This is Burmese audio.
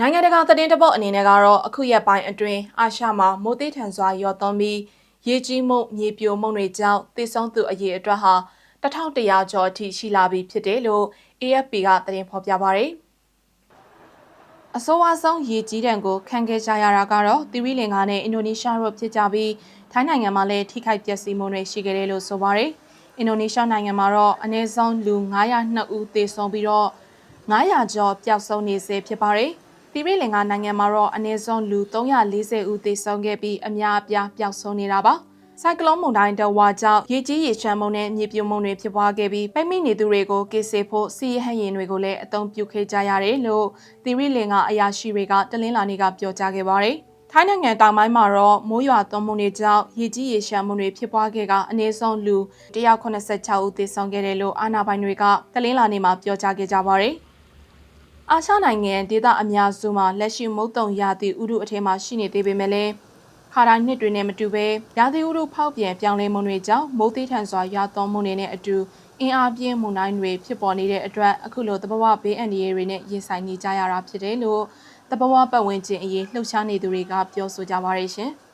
နိုင်ငံတကာသတင်းတပုတ်အနေနဲ့ကတော့အခုရက်ပိုင်းအတွင်းအာရှမှာမိုးသေးထန်စွာရော်သွန်းပြီးရေကြီးမှုမြေပြိုမှုတွေကြောင့်သေဆုံးသူအရေအတွက်ဟာ1100ကျော်အထိရှိလာပြီဖြစ်တယ်လို့ AFP ကသတင်းဖော်ပြပါရယ်အဆိုးအဆုံးရေကြီးတံကိုခံခဲ့ကြရတာကတော့သီရိလင်္ကာနဲ့အင်ဒိုနီးရှားတို့ဖြစ်ကြပြီးထိုင်းနိုင်ငံမှာလည်းထိခိုက်ပျက်စီးမှုတွေရှိခဲ့တယ်လို့ဆိုပါရယ်အင်ဒိုနီးရှားနိုင်ငံမှာတော့အနည်းဆုံးလူ902ဦးသေဆုံးပြီးတော့900ကျော်ပျောက်ဆုံးနေစေဖြစ်ပါတယ်။ တိရိလင်္ကာနိုင်ငံမှာတော့အနည်းဆုံးလူ340ဦးသေဆုံးခဲ့ပြီးအများအပြားပျောက်ဆုံးနေတာပါ။ဆိုင်ကလုန်းမုန်တိုင်းတဝါကြောင့်ရေကြီးရေချမ်းမှုနဲ့မြေပြိုမှုတွေဖြစ်ပွားခဲ့ပြီးပိတ်မိနေသူတွေကိုကေစေဖို့စီးရဟရင်တွေကိုလည်းအသုံးပြုခဲ့ကြရတယ်လို့တိရိလင်္ကာအရာရှိတွေကတလင်းလာနေကပြောကြားခဲ့ပါတယ်။ထိုင်းနိုင်ငံတောင်ပိုင်းမှာတော့မိုးရွာသွန်းမှုတွေကြောင့်ရေကြီးရေရှမ်းမှုတွေဖြစ်ပွားခဲ့ကအနည်းဆုံးလူ186ဦးသေဆုံးခဲ့တယ်လို့အာဏာပိုင်တွေကတလင်းလာနေမှာပြောကြားခဲ့ကြပါတယ်။ အာရှနိုင်ငံဒေသအများစုမှာလက်ရှိမုတ်တုံရာသီဥတုအထက်မှာရှိနေသေးပေမဲ့လည်းခါတိုင်းနှစ်တွေနဲ့မတူဘဲရာသီဥတုဖောက်ပြန်ပြောင်းလဲမှုတွေကြောင့်မိုးသေးထန်စွာရွာသွန်းမှုတွေနဲ့အတူအင်အားပြင်းမုန်တိုင်းတွေဖြစ်ပေါ်နေတဲ့အတွက်အခုလိုသဘာဝဘေးအန္တရာယ်တွေနဲ့ရင်ဆိုင်နေကြရတာဖြစ်တယ်လို့တဘာဝပတ်ဝန်းကျင်အရေးလှုပ်ရှားနေသူတွေကပြောဆိုကြပါရရှင်။